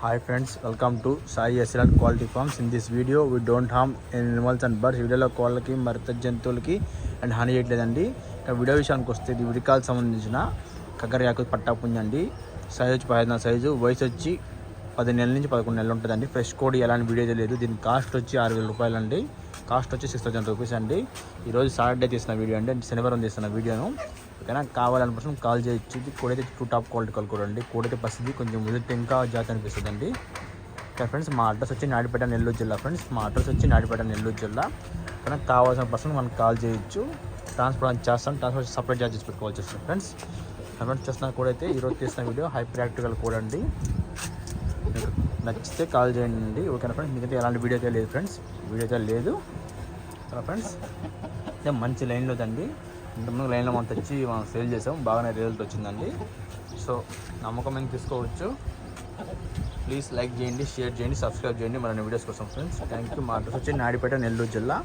Hi friends welcome to Sai Excellent quality farms in this video we don't harm animals and birds వీడియోలో కోళ్ళకి మరిత జంతువులకి and హాని చేయట్లేదండి. ఇక వీడియో విషయానికి వస్తే ఇది విడికాలకు సంబంధించిన కగ్గరియాకు పట్టాపుంజండి సైజ్ వచ్చి పదిహేను సైజు వయసు వచ్చి పది నెలల నుంచి పదకొండు నెలలు ఉంటుందండి. ఫ్రెష్ కోడ్ ఎలాంటి వీడియో తెలియదు దీని కాస్ట్ వచ్చి ఆరు వేల రూపాయలు అండి కాస్ట్ వచ్చి సిక్స్ థౌసండ్ రూపీస్ అండి. ఈరోజు సాటర్డే తీసిన వీడియో అండి. శనివారం తీసిన వీడియోను ఓకేనా పర్సన్ కాల్ చేయొచ్చు. ఇది కోడైతే టూ టాప్ క్వాలిటీ కాల్ కూడా అండి. కోడైతే పసిది కొంచెం ముదిరితే ఇంకా జాతి అనిపిస్తుంది అండి ఫ్రెండ్స్ మా అడ్రస్ వచ్చి నాడిపేట నెల్లూరు జిల్లా ఫ్రెండ్స్. మా అడ్రస్ వచ్చి నాడిపేట నెల్లూరు జిల్లా. కానీ కావాల్సిన పర్సన్ మనకు కాల్ చేయొచ్చు. ట్రాన్స్పోర్ట్ చేస్తాం. ట్రాన్స్పోర్ట్ సపరేట్ చార్జెస్ పెట్టుకోవాల్సి వస్తుంది ఫ్రెండ్స్. కమెంట్ చేస్తున్న కూడా అయితే ఈరోజు తీసిన వీడియో హై ప్రాక్టికల్ కూడా అండి. నచ్చితే కాల్ చేయండి ఓకేనా ఫ్రెండ్స్? మీకైతే ఎలాంటి వీడియో అయితే లేదు ఫ్రెండ్స్. వీడియో అయితే లేదు. ఫ్రెండ్స్? మంచి లైన్లో అండి ఇంతకుముందు లైన్లో మనం తెచ్చి మనం సేల్ చేసాం. బాగానే రిజల్ట్ వచ్చిందండి. సో నమ్మకం తీసుకోవచ్చు? ప్లీజ్ లైక్ చేయండి షేర్ చేయండి సబ్స్క్రైబ్ చేయండి. మన వీడియోస్ కోసం ఫ్రెండ్స్ థ్యాంక్ యూ మా అడ్రస్ వచ్చి నాడిపేట నెల్లూరు జిల్లా.